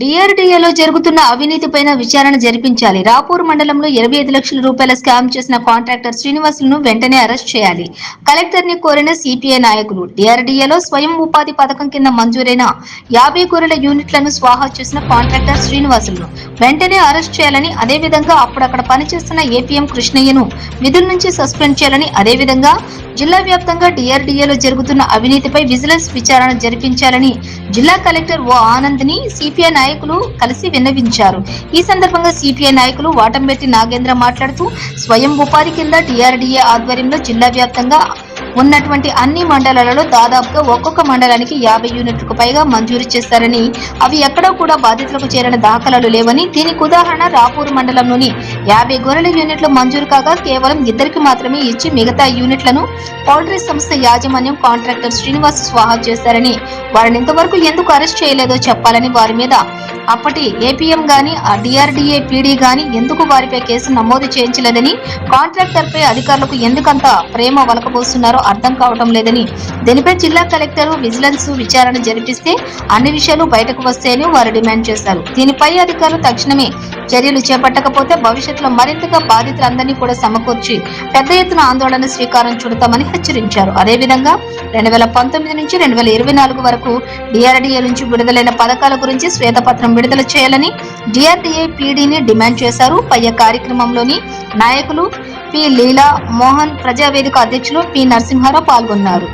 డిఆర్డీఏలో జరుగుతున్న అవినీతిపైన విచారణ జరిపించాలి. రాపూర్ మండలంలో ఇరవై ఐదు లక్షల రూపాయల స్కామ్ చేసిన కాంట్రాక్టర్ శ్రీనివాసులను వెంటనే అరెస్ట్ చేయాలి. కలెక్టర్ని కోరిన సిపిఐ నాయకులు డిఆర్డీఏలో స్వయం ఉపాధి పథకం కింద మంజూరైన యాభై గొర్రెల యూనిట్లను స్వాహా చేసిన కాంట్రాక్టర్ శ్రీనివాసులను వెంటనే అరెస్ట్ చేయాలని అదేవిధంగా అప్పుడక్కడ పనిచేస్తున్న ఏపీఎం కృష్ణయ్యను విధుల నుంచి సస్పెండ్ చేయాలని అదేవిధంగా జిల్లా వ్యాప్తంగా డిఆర్డీఏలో జరుగుతున్న అవినీతిపై విజిలెన్స్ విచారణ జరిపించాలని జిల్లా కలెక్టర్ ఓ ఆనంద్ని సిపిఐ నాయకులు కలిసి విన్నవించారు. ఈ సందర్భంగా సిపిఐ నాయకులు వాటంబెట్టి నాగేంద్ర మాట్లాడుతూ స్వయం ఉపాధి కింద డిఆర్డీఏ ఆధ్వర్యంలో జిల్లా వ్యాప్తంగా ఉన్నటువంటి అన్ని మండలాలలో దాదాపుగా ఒక్కొక్క మండలానికి యాభై యూనిట్లకు పైగా మంజూరు చేస్తారని అవి ఎక్కడో కూడా బాధితులకు చేరిన దాఖలాలు లేవని దీనికి ఉదాహరణ రాపూర్ మండలంలోని యాభై గొర్రెల యూనిట్లు మంజూరు కాగా కేవలం ఇద్దరికి మాత్రమే ఇచ్చి మిగతా యూనిట్లను పౌల్ట్రీ సంస్థ యాజమాన్యం కాంట్రాక్టర్ శ్రీనివాస్ స్వాహా చేశారని వారిని ఇంతవరకు ఎందుకు అరెస్ట్ చేయలేదో చెప్పాలని వారి మీద అప్పటి ఏపీఎం గాని ఆ డిఆర్డీఏ పీడీ గాని ఎందుకు వారిపై కేసు నమోదు చేయించలేదని కాంట్రాక్టర్ పై అధికారులకు ఎందుకంత ప్రేమ వలకబోస్తున్నారో అర్థం కావటం లేదని దీనిపై జిల్లా కలెక్టర్ విజిలెన్స్ విచారణ జరిపిస్తే అన్ని విషయాలు బయటకు వస్తాయని వారు డిమాండ్ చేశారు. దీనిపై అధికారులు తక్షణమే చర్యలు చేపట్టకపోతే భవిష్యత్తులో మరింతగా బాధితులందరినీ కూడా సమకూర్చి పెద్ద ఎత్తున ఆందోళన శ్రీకారం చుడతామని హెచ్చరించారు. అదేవిధంగా రెండు వేల పంతొమ్మిది నుంచి రెండు వేల ఇరవై నాలుగు వరకు డిఆర్డీఏ నుంచి విడుదలైన పథకాల గురించి శ్వేతపత్రం విడుదల చేయాలని డిఆర్డీఏ పీడీని డిమాండ్ చేశారు. పై కార్యక్రమంలోని నాయకులు పి లీలా మోహన్ ప్రజావేదిక అధ్యక్షులు పి నరసింహారావు పాల్గొన్నారు.